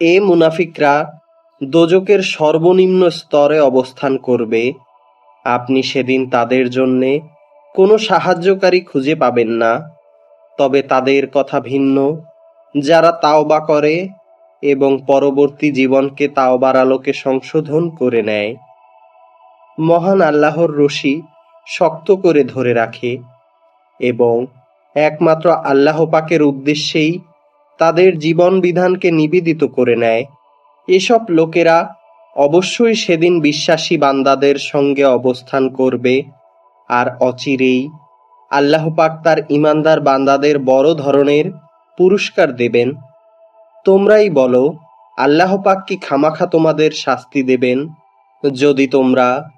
এ মুনাফিকরা দোজকের সর্বনিম্ন স্তরে অবস্থান করবে। আপনি সেদিন তাদের জন্যে কোনো সাহায্যকারী খুঁজে পাবেন না। তবে তাদের কথা ভিন্ন। যারা তাওবা করে এবং পরবর্তী জীবনকে তাওবার আলোকে সংশোধন করে নেয়, মহান আল্লাহর রশি শক্ত করে ধরে রাখে এবং একমাত্র আল্লাহ পাকের উদ্দেশ্যেই তাদের জীবন বিধানকে নিবেদিত করে নেয়। এসব লোকেরা অবশ্যই সেদিন বিশ্বাসী বান্দাদের সঙ্গে অবস্থান করবে আর অচিরেই আল্লাহ পাক তার ইমানদার বান্দাদের বড় ধরনের পুরস্কার দেবেন। তোমরাই বলো, আল্লাহ পাক কি খামাখা তোমাদের শাস্তি দেবেন? যদি তোমরা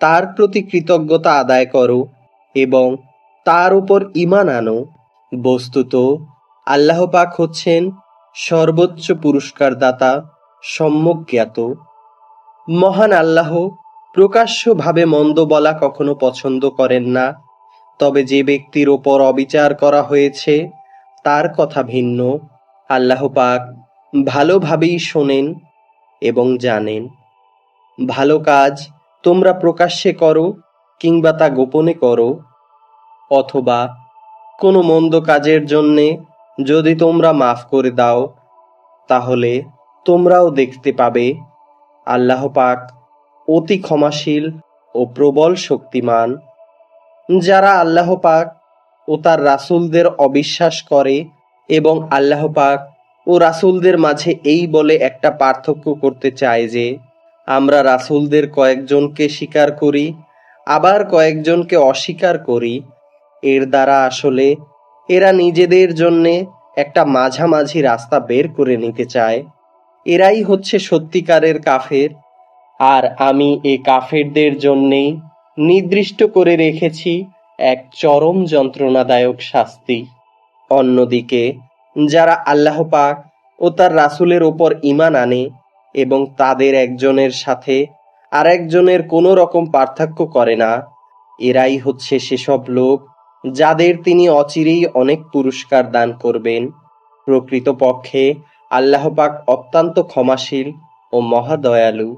তার প্রতি কৃতজ্ঞতা আদায় করো এবং তার উপর ইমান আনো, বস্তুত আল্লাহ পাক হচ্ছেন সর্বোচ্চ পুরস্কার দাতা সম্যক জ্ঞাত। মহান আল্লাহ প্রকাশ্যভাবে মন্দ বলা কখনো পছন্দ করেন না, তবে যে ব্যক্তির ওপর অবিচার করা হয়েছে, তার কথা ভিন্ন। আল্লাহ পাক ভালোভাবেই শোনেন এবং জানেন। ভালো কাজ তোমরা প্রকাশ্যে করো কিংবা তা গোপনে করো, অথবা কোনো মন্দ কাজের জন্যে যদি তোমরা মাফ করে দাও, তাহলে তোমরাও দেখতে পাবে, আল্লাহ পাক অতি ক্ষমাশীল ও প্রবল শক্তিমান। যারা আল্লাহ পাক ও তার রাসূলদের অবিশ্বাস করে এবং আল্লাহ পাক ও রাসূলদের মাঝে এই বলে একটা পার্থক্য করতে চায় যে, আমরা রাসূলদের কয়েকজনকে স্বীকার করি, আবার কয়েকজনকে অস্বীকার করি, এর দ্বারা আসলে এরা নিজেদের জন্যে একটা মাঝামাঝি রাস্তা বের করে নিতে চায়। এরাই হচ্ছে সত্যিকারের কাফের। আর আমি এ কাফেরদের জন্যেই নির্দিষ্ট করে রেখেছি এক চরম যন্ত্রণাদায়ক শাস্তি। অন্যদিকে, যারা আল্লাহ পাক ও তার রাসূলের ওপর ঈমান আনে এবং তাদের একজনের সাথে আরেকজনের কোনো রকম পার্থক্য করে না, এরাই হচ্ছে সেসব লোক যাদের তিনি অচিরেই অনেক পুরস্কার দান করবেন। প্রকৃতপক্ষে আল্লাহ পাক অত্যন্ত ক্ষমাশীল ও মহাদয়ালু।